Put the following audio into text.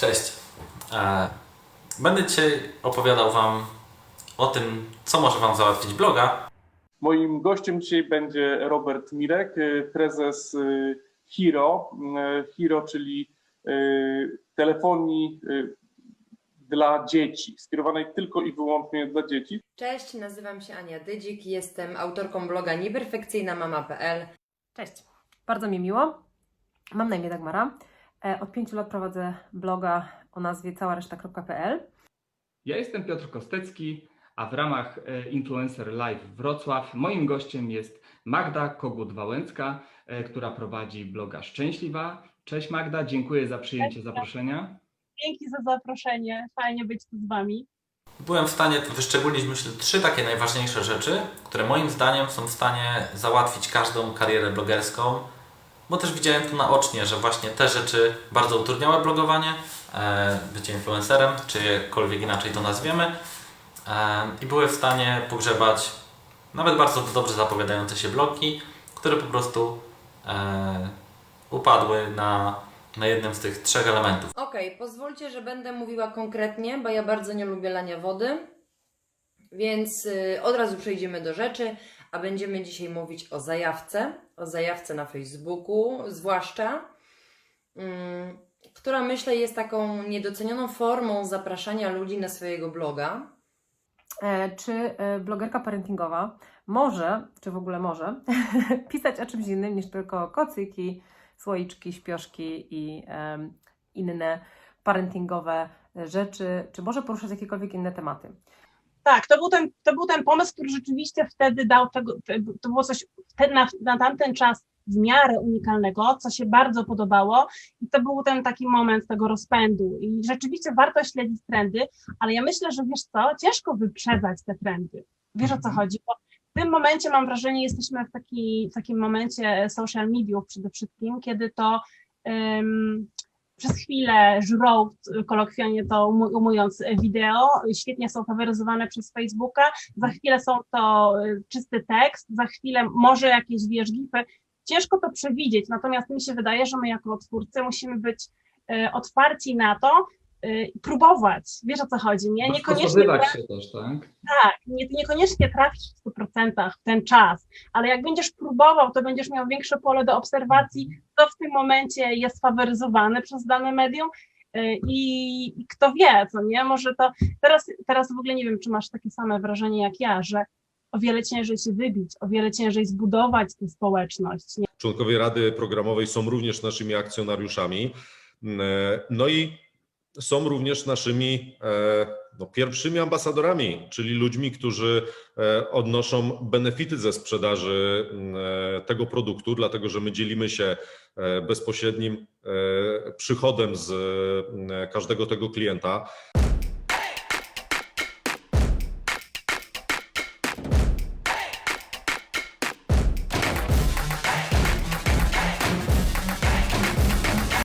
Cześć. E, Będę dzisiaj opowiadał Wam o tym, co może Wam załatwić bloga. Moim gościem dzisiaj będzie Robert Mirek, y, prezes y, Hiro. Y, Hiro, czyli telefonii dla dzieci, skierowanej tylko i wyłącznie dla dzieci. Cześć, nazywam się Ania Dydzik, jestem autorką bloga nieperfekcyjnamama.pl. Cześć, bardzo mi miło. Mam na imię Dagmara. E, Od pięciu lat prowadzę bloga o nazwie całareszta.pl. Ja jestem Piotr Kostecki, a w ramach e, Influencer Live Wrocław moim gościem jest Magda Kogut-Wałęcka, e, która prowadzi bloga Szczęśliwa. Cześć Magda, dziękuję za przyjęcie zaproszenia. Dzięki za zaproszenie. Fajnie być tu z Wami. Byłem w stanie wyszczególnić, myślę, trzy takie najważniejsze rzeczy, które moim zdaniem są w stanie załatwić każdą karierę blogerską, bo też widziałem to naocznie, że właśnie te rzeczy bardzo utrudniały blogowanie, e, bycie influencerem, czy jakkolwiek inaczej to nazwiemy, e, i były w stanie pogrzebać nawet bardzo dobrze zapowiadające się blogi, które po prostu e, upadły na, na jednym z tych trzech elementów. Okej, pozwólcie, że będę mówiła konkretnie, bo ja bardzo nie lubię lania wody, więc y, od razu przejdziemy do rzeczy, a będziemy dzisiaj mówić o zajawce, o zajawce na Facebooku, zwłaszcza, ym, która myślę jest taką niedocenioną formą zapraszania ludzi na swojego bloga. E, Czy e, blogerka parentingowa może, czy w ogóle może, pisać o czymś innym niż tylko kocyki, słoiczki, śpioszki i inne parentingowe rzeczy, czy może poruszać jakiekolwiek inne tematy? Tak, to był ten, to był ten pomysł, który rzeczywiście wtedy dał tego, to było coś te- na, na tamten czas w miarę unikalnego, co się bardzo podobało i to był ten taki moment tego rozpędu i rzeczywiście warto śledzić trendy, ale ja myślę, że wiesz co, ciężko wyprzedzać te trendy. Wiesz o co chodzi? Bo w tym momencie mam wrażenie, jesteśmy w, taki, w takim momencie social mediów przede wszystkim, kiedy to em, przez chwilę żrą, kolokwialnie to umując, wideo, świetnie są faworyzowane przez Facebooka, za chwilę są to y, czysty tekst, za chwilę może jakieś, wiesz, gify. Ciężko to przewidzieć, natomiast mi się wydaje, że my jako twórcy musimy być y, otwarci na to, próbować, wiesz o co chodzi, nie? Niekoniecznie Dostosowywać się też, tak? tak, nie, niekoniecznie trafić w 100% w ten czas, ale jak będziesz próbował, to będziesz miał większe pole do obserwacji, co w tym momencie jest faworyzowane przez dane medium y, i, i kto wie, co nie, może to, teraz, teraz w ogóle nie wiem, czy masz takie same wrażenie jak ja, że o wiele ciężej się wybić, o wiele ciężej zbudować tę społeczność, nie? Członkowie Rady Programowej są również naszymi akcjonariuszami. E, No i są również naszymi e, no, pierwszymi ambasadorami, czyli ludźmi, którzy e, odnoszą benefity ze sprzedaży e, tego produktu, dlatego że my dzielimy się bezpośrednim przychodem z każdego tego klienta.